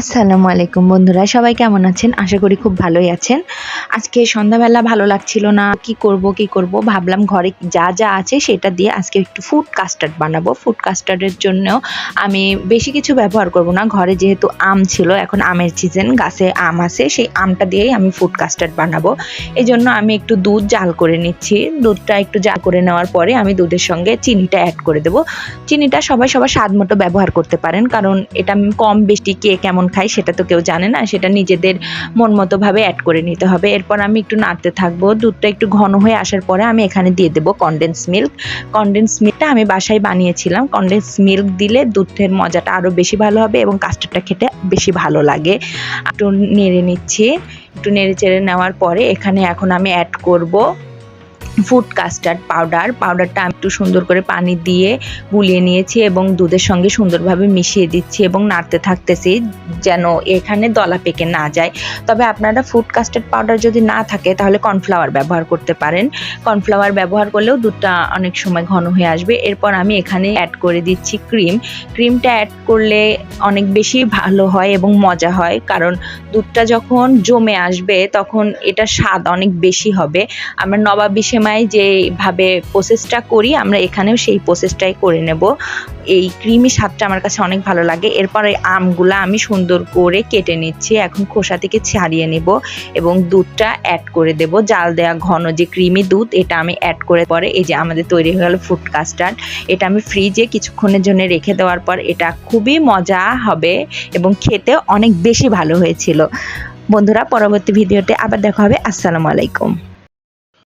আসসালামু আলাইকুম বন্ধুরা, সবাই কেমন আছেন? আশা করি খুব ভালোই আছেন। আজকে সন্ধ্যাবেলা ভালো লাগছিল না, কি করব কি করব? ভাবলাম ঘরে যা যা আছে সেটা দিয়ে আজকে একটু ফুড কাস্টার্ড বানাবো। ফুড কাস্টার্ডের জন্য আমি বেশি কিছু ব্যবহার করব না। ঘরে যেহেতু আম ছিল, এখন আমের সিজন গাছে আম আছে, সেই আমটা দিয়েই আমি ফুড কাস্টার্ড বানাবো। এই জন্য আমি একটু দুধ জাল করে নিচ্ছি। দুধটা একটু জাল করে নেওয়ার পরে আমি দুধের সঙ্গে চিনিটা অ্যাড করে দেবো। চিনিটা সবাই সবার স্বাদ মতো ব্যবহার করতে পারেন, কারণ এটা কম বেশি কে কেমন খাই সেটা তো কেউ জানে না, সেটা নিজেদের মন মতোভাবে অ্যাড করে নিতে হবে। এরপর আমি একটু নাড়তে থাকব, দুধটা একটু ঘন হয়ে আসার পরে আমি এখানে দিয়ে দেবো কনডেন্স মিল্ক কনডেন্স মিল্কটা আমি বাসায় বানিয়েছিলাম কনডেন্স মিল্ক দিলে দুধের মজাটা আরও বেশি ভালো হবে এবং কাস্টার্ডটা খেতে বেশি ভালো লাগে। একটু নেড়ে নিচ্ছি, একটু নেড়ে চেড়ে নেওয়ার পরে এখানে এখন আমি অ্যাড করব ফুড কাস্টার্ড পাউডার পাউডারটা আমি একটু সুন্দর করে পানি দিয়ে গুলিয়ে নিয়েছি এবং দুধের সঙ্গে সুন্দরভাবে মিশিয়ে দিচ্ছি এবং নাড়তে থাকতেছি যেন এখানে দলা পেকে না যায়। তবে আপনারা ফুড কাস্টার্ড পাউডার যদি না থাকে, তাহলে কর্নফ্লাওয়ার ব্যবহার করতে পারেন। কর্নফ্লাওয়ার ব্যবহার করলেও দুধটা অনেক সময় ঘন হয়ে আসবে। এরপর আমি এখানে অ্যাড করে দিচ্ছি ক্রিম ক্রিমটা অ্যাড করলে অনেক বেশি ভালো হয় এবং মজা হয়, কারণ দুধটা যখন জমে আসবে তখন এটা স্বাদ অনেক বেশি হবে। আমরা নবাবী সেমাই যেভাবে প্রসেসটা করি, আমরা এখানেও সেই প্রসেসটাই করে নেব। এই ক্রিমি স্বাদটা আমার কাছে অনেক ভালো লাগে। এরপর আমগুলা আমি সুন্দর করে কেটে নিচ্ছি। এখন খোসা থেকে ছাড়িয়ে নেব এবং দুধটা অ্যাড করে দেব। জাল দেওয়া ঘন যে ক্রিমি দুধ, এটা আমি অ্যাড করে পরে এই যে আমাদের তৈরি হয়ে গেল ফুড কাস্টার্ড এটা আমি ফ্রিজে কিছুক্ষণের জন্য রেখে দেওয়ার পর এটা খুবই মজা হবে এবং খেতে অনেক বেশি ভালো হয়েছিল। বন্ধুরা, পরবর্তী ভিডিওতে আবার দেখা হবে। আসসালামু আলাইকুম।